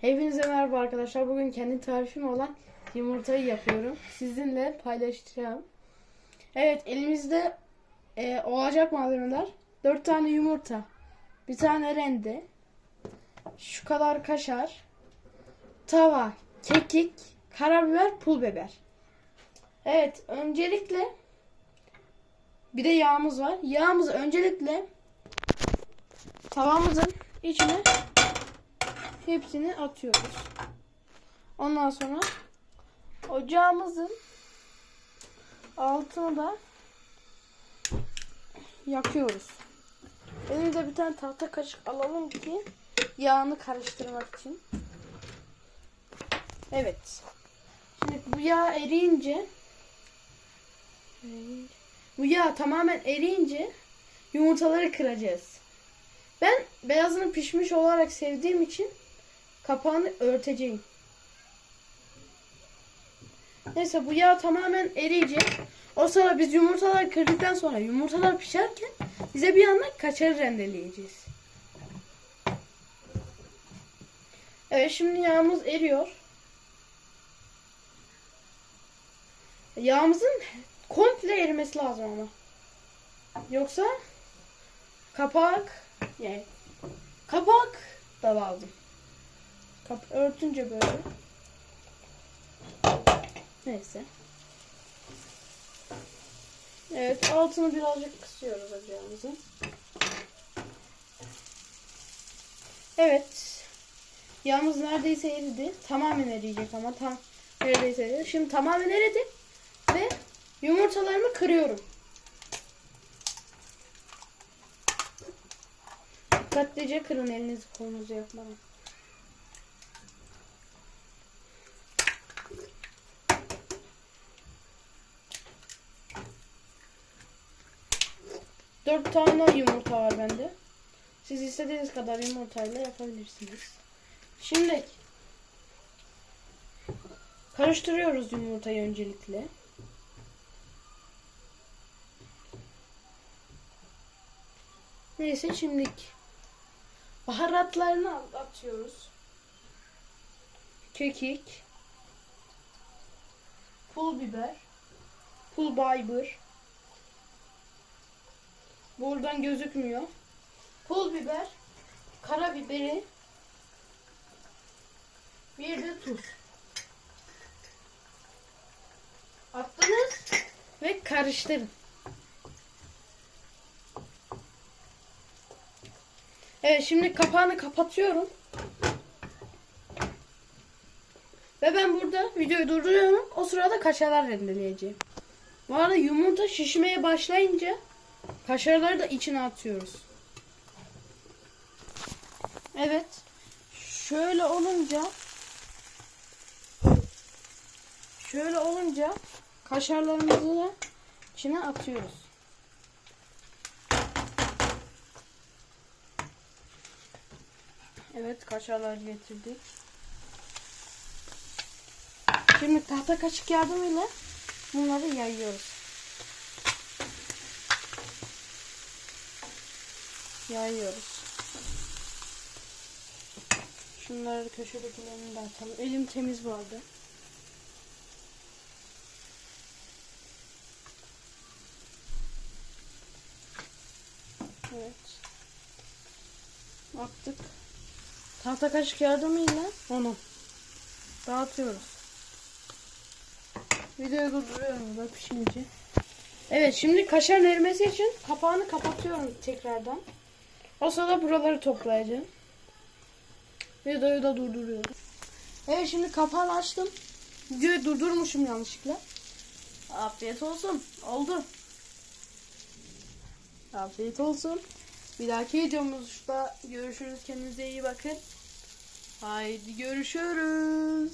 Hepinize merhaba arkadaşlar. Bugün kendi tarifim olan yumurtayı yapıyorum. Sizinle paylaşacağım. Evet elimizde e, olacak malzemeler. 4 tane yumurta. Bir tane rende. Şu kadar kaşar. Tava, kekik, karabiber, pul biber. Evet öncelikle bir de yağımız var. Yağımızı öncelikle tavamızın içine hepsini atıyoruz. Ondan sonra ocağımızın altını da yakıyoruz. Elimize bir tane tahta kaşık alalım ki yağını karıştırmak için. Evet. Şimdi bu yağ eriyince bu yağ tamamen eriyince yumurtaları kıracağız. Ben beyazını pişmiş olarak sevdiğim için kapağını örteceğim. Neyse bu yağ tamamen eriyecek. O sırada biz yumurtalar kırdıktan sonra yumurtalar pişerken bize bir yandan kaçarı rendeleyeceğiz. Evet şimdi yağımız eriyor. Yağımızın komple erimesi lazım ama. Yoksa kapak yani kapak da lazım. Kap örtünce böyle. Neyse. Evet altını birazcık kısıyoruz ocağımızın. Evet. Yağımız neredeyse eridi. Tamamen eriyecek ama tam neredeyse eridi. Şimdi tamamen eridi. Ve yumurtalarımı kırıyorum. Dikkatlice kırın elinizi kolunuzu yapmadan. Dört tane yumurta var bende. Siz istediğiniz kadar yumurtayla yapabilirsiniz. Şimdi karıştırıyoruz yumurtayı öncelikle. Neyse şimdilik baharatlarını atıyoruz. Kekik, pul biber, pul biber. Buradan gözükmüyor. Pul biber, karabiberi, bir de tuz. Attınız ve karıştırın. Evet şimdi kapağını kapatıyorum. Ve ben burada videoyu durduruyorum. O sırada kaşarlar rendeleyeceğim. Bu arada yumurta şişmeye başlayınca kaşarları da içine atıyoruz. Evet. Şöyle olunca şöyle olunca kaşarlarımızı da içine atıyoruz. Evet kaşarlar getirdik. Şimdi tahta kaşık yardımıyla bunları yayıyoruz. Yayıyoruz. Şunları köşedekilerini de atalım. Elim temiz vardı. Evet. Attık. Tahta kaşık yardımıyla onu dağıtıyoruz. Videoyu durduruyorum da pişince. Evet şimdi kaşarın erimesi için kapağını kapatıyorum tekrardan. O sırada buraları toplayacağım. Videoyu da durduruyorum. Evet şimdi kapağını açtım. Videoyu durdurmuşum yanlışlıkla. Afiyet olsun. Oldu. Afiyet olsun. Bir dahaki videomuzda görüşürüz. Kendinize iyi bakın. Haydi görüşürüz.